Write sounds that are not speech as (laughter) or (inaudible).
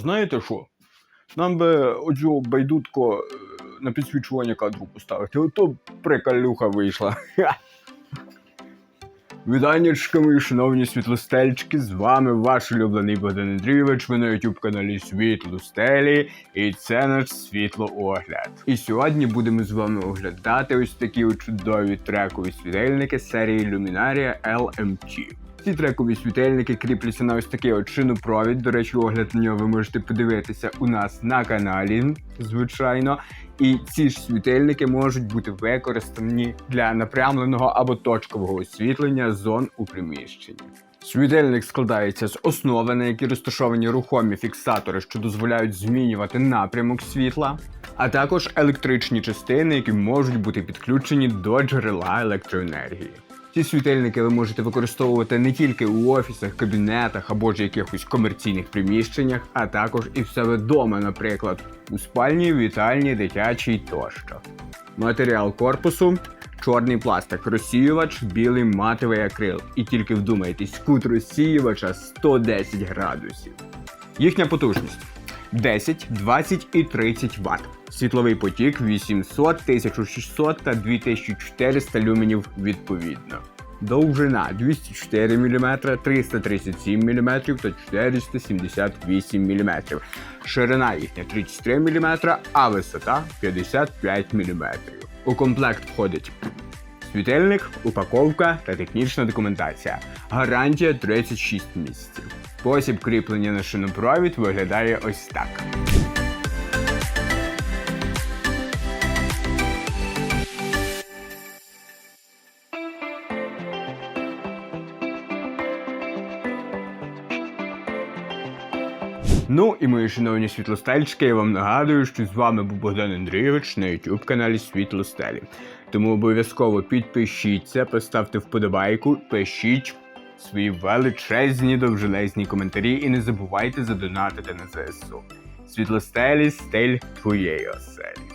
знаєте що? Нам би оцю байдутко е, на підсвічування кадру поставити. Ото приколюха вийшла. (laughs) Ха. Вітаннячка, мої шановні світлостельчики, з вами ваш улюблений Богдан Андрійович, ви на youtube каналі Світлостелі, і це наш світлоогляд. І сьогодні будемо з вами оглядати ось такі чудові трекові світильники серії Luminaria LMT. Ці трекові світильники кріпляться на ось такий от шинопровід. До речі, огляд на нього ви можете подивитися у нас на каналі, звичайно. І ці ж світильники можуть бути використані для напрямленого або точкового освітлення зон у приміщенні. Світильник складається з основи, на якій розташовані рухомі фіксатори, що дозволяють змінювати напрямок світла, а також електричні частини, які можуть бути підключені до джерела електроенергії. Ці світильники ви можете використовувати не тільки у офісах, кабінетах або ж якихось комерційних приміщеннях, а також і в себе вдома, наприклад, у спальні, вітальні, дитячій тощо. Матеріал корпусу чорний пластик, розсіювач, білий матовий акрил. І тільки вдумайтесь, кут розсіювача 110 градусів. Їхня потужність 10, 20 і 30 Вт. Світловий потік 800, 1600 та 2400 люменів відповідно. Довжина 204 мм, 337 мм та 478 мм. Ширина їхня 33 мм, а висота 55 мм. У комплект входить світильник, упаковка та технічна документація. Гарантія 36 місяців. Спосіб кріплення на шинопровід виглядає ось так. Ну і мої шановні світлостельчики, я вам нагадую, що з вами був Богдан Андрійович на YouTube каналі Світлостелі. Тому обов'язково підпишіться, поставте вподобайку, пишіть свої величезні довжелезні коментарі і не забувайте задонатити на ЗСУ. Світлостелі стиль твоєї оселі.